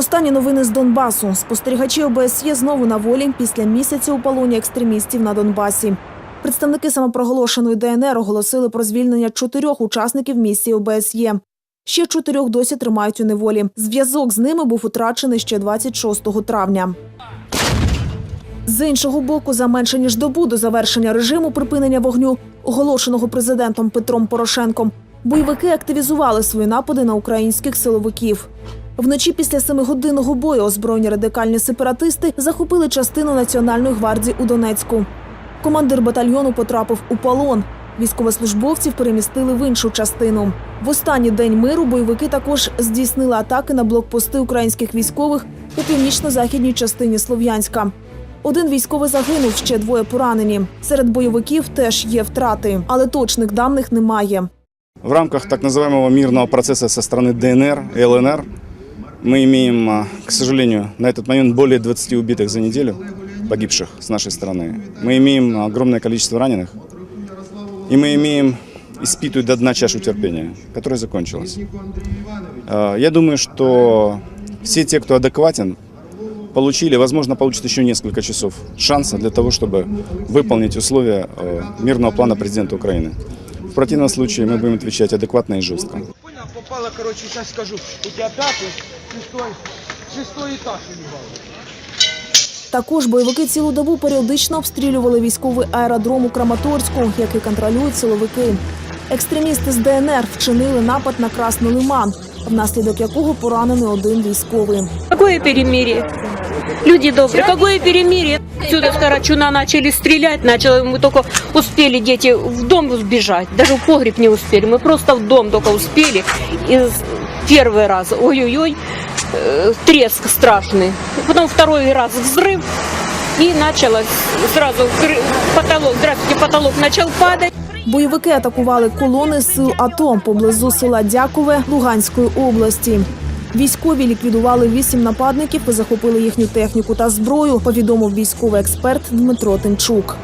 Останні новини з Донбасу. Спостерігачі ОБСЄ знову на волі після місяця у полоні екстремістів на Донбасі. Представники самопроголошеної ДНР оголосили про звільнення чотирьох учасників місії ОБСЄ. Ще чотирьох досі тримають у неволі. Зв'язок з ними був утрачений ще 26 травня. З іншого боку, за менше ніж добу до завершення режиму припинення вогню, оголошеного президентом Петром Порошенком, бойовики активізували свої напади на українських силовиків. Вночі після семигодинного бою озброєні радикальні сепаратисти захопили частину Національної гвардії у Донецьку. Командир батальйону потрапив у полон. Військовослужбовців перемістили в іншу частину. В останній день миру бойовики також здійснили атаки на блокпости українських військових у північно-західній частині Слов'янська. Один військовий загинув, ще двоє поранені. Серед бойовиків теж є втрати, але точних даних немає. В рамках так называемого мирного процесса со стороны ДНР и ЛНР мы имеем, а, к сожалению, на этот момент более 20 убитых за неделю, погибших с нашей стороны. Мы имеем огромное количество раненых. И мы имеем испитую до дна чашу терпения, которая закончилась. А, Я думаю, что все те, кто адекватен, получили, возможно, получат еще несколько часов шанса для того, чтобы выполнить условия э, мирного плана президента Украины. В противном случае мы будем отвечать адекватно и жестко. Попало, короче, сейчас скажу. У тебя пятый, шестой, шестой этаж уебал. Також бойовики цілу добу періодично обстрілювали військовий аеродром у Краматорську, який контролюють силовики. Екстремісти з ДНР вчинили напад на Красний Лиман, внаслідок якого поранений один військовий. Какое перемирие? Люди добрые, какое перемирие? Сюда с Карачуна начали стрелять, начало, мы только успели дети в дом сбежать, даже в погреб не успели, мы просто в дом только успели. И с- первый раз, ой-ой-ой, э, треск страшный. Потом второй раз взрыв, и началось сразу кры- потолок, здравствуйте, потолок начал падать. Бойовики атакували колони сил АТО поблизу села Дякове Луганської області. Військові ліквідували вісім нападників і захопили їхню техніку та зброю. Повідомив військовий експерт Дмитро Тимчук.